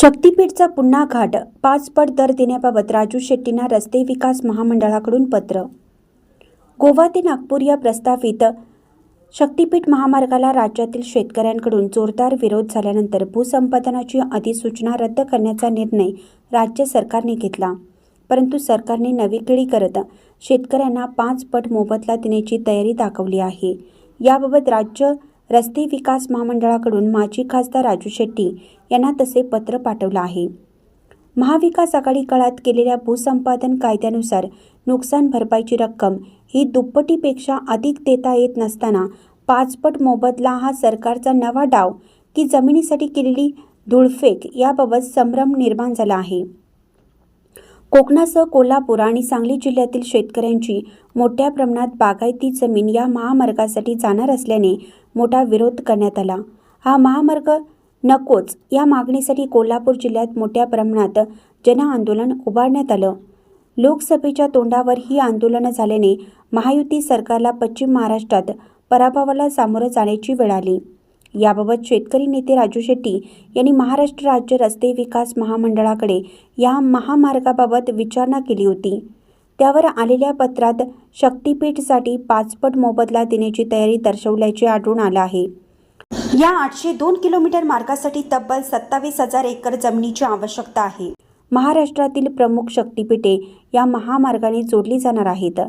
शक्तीपीठचा पुन्हा घाट पाच पट दर देण्याबाबत राजू शेट्टींना रस्ते विकास महामंडळाकडून पत्र. गोवा ते नागपूर या प्रस्तावित शक्तीपीठ महामार्गाला राज्यातील शेतकऱ्यांकडून जोरदार विरोध झाल्यानंतर भूसंपादनाची अधिसूचना रद्द करण्याचा निर्णय राज्य सरकारने घेतला. परंतु सरकारने नवीकडी करत शेतकऱ्यांना पाच पट मोबदला देण्याची तयारी दाखवली आहे. याबाबत राज्य रस्ते विकास महामंडळाकडून माजी खासदार राजू शेट्टी यांना तसे पत्र पाठवलं आहे. महाविकास आघाडी काळात केलेल्या भूसंपादन कायद्यानुसार नुकसान भरपाईची रक्कम ही दुप्पटीपेक्षा अधिक देता येत नसताना पाचपट मोबदला हा सरकारचा नवा डाव की जमिनीसाठी केलेली धुळफेक याबाबत संभ्रम निर्माण झाला आहे. कोकणासह कोल्हापूर आणि सांगली जिल्ह्यातील शेतकऱ्यांची मोठ्या प्रमाणात बागायती जमीन या महामार्गासाठी जाणार असल्याने मोठा विरोध करण्यात आला. हा महामार्ग नकोच. या मागणीसाठी कोल्हापूर जिल्ह्यात मोठ्या प्रमाणात जनआंदोलन उभारण्यात आलं. लोकसभेच्या तोंडावर ही आंदोलनं झाल्याने महायुती सरकारला पश्चिम महाराष्ट्रात पराभवाला सामोरं जाण्याची वेळ आली. याबाबत शेतकरी नेते राजू शेट्टी यांनी महाराष्ट्र राज्य रस्ते विकास महामंडळाकडे या महामार्गाबाबत विचारणा केली होती. त्यावर आलेल्या पत्रात शक्तीपीठसाठी पाचपट मोबदला देण्याची तयारी दर्शवल्याचे आढळून आलं आहे. या आठशे दोन किलोमीटर मार्गासाठी तब्बल सत्तावीस हजार एकर जमिनीची आवश्यकता आहे. महाराष्ट्रातील प्रमुख शक्तीपीठे या महामार्गाने जोडली जाणार आहेत.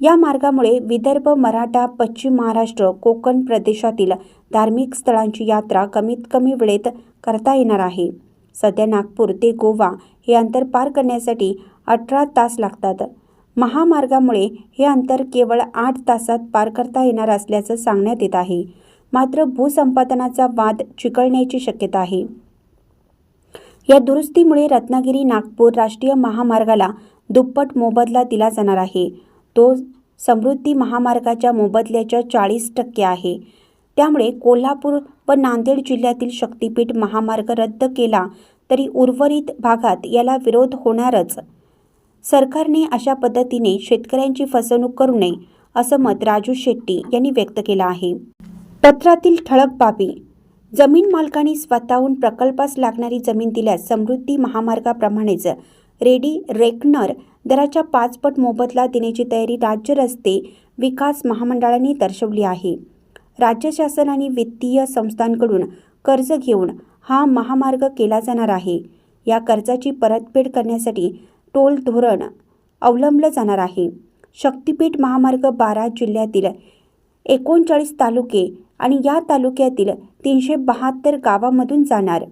या मार्गामुळे विदर्भ मराठा पश्चिम महाराष्ट्र कोकण प्रदेशातील धार्मिक स्थळांची यात्रा कमीत कमी वेळेत करता येणार आहे. सध्या नागपूर ते गोवा हे अंतर पार करण्यासाठी अठरा तास लागतात. महामार्गामुळे हे अंतर केवळ आठ तासात पार करता येणार असल्याचं सांगण्यात येत आहे. मात्र भूसंपादनाचा वाद चिकळण्याची शक्यता आहे. या दुरुस्तीमुळे रत्नागिरी नागपूर राष्ट्रीय महामार्गाला दुप्पट मोबदला दिला जाणार आहे. तो समृद्धी महामार्गाच्या मोबदल्याच्या चाळीस टक्के आहे. त्यामुळे कोल्हापूर व नांदेड जिल्ह्यातील शक्तीपीठ महामार्ग रद्द केला तरी उर्वरित भागात याला विरोध होणारच. सरकारने अशा पद्धतीने शेतकऱ्यांची फसवणूक करू नये असं मत राजू शेट्टी यांनी व्यक्त केलं आहे. पत्रातील ठळक बाबी जमीन मालकांनी स्वतःहून प्रकल्पास लागणारी जमीन दिल्यास समृद्धी महामार्गाप्रमाणेच रेडी रेकनर दराच्या पाचपट मोबदला देण्याची तयारी राज्य रस्ते विकास महामंडळाने दर्शवली आहे. राज्य शासन आणि वित्तीय संस्थांकडून कर्ज घेऊन हा महामार्ग केला जाणार आहे. या कर्जाची परतफेड करण्यासाठी टोल धोरण अवलंबलं जाणार आहे. शक्तीपीठ महामार्ग बारा जिल्ह्यातील एकोणचाळीस तालुके आणि या तालुक्यातील तीनशे बहात्तर गावामधून जाणार.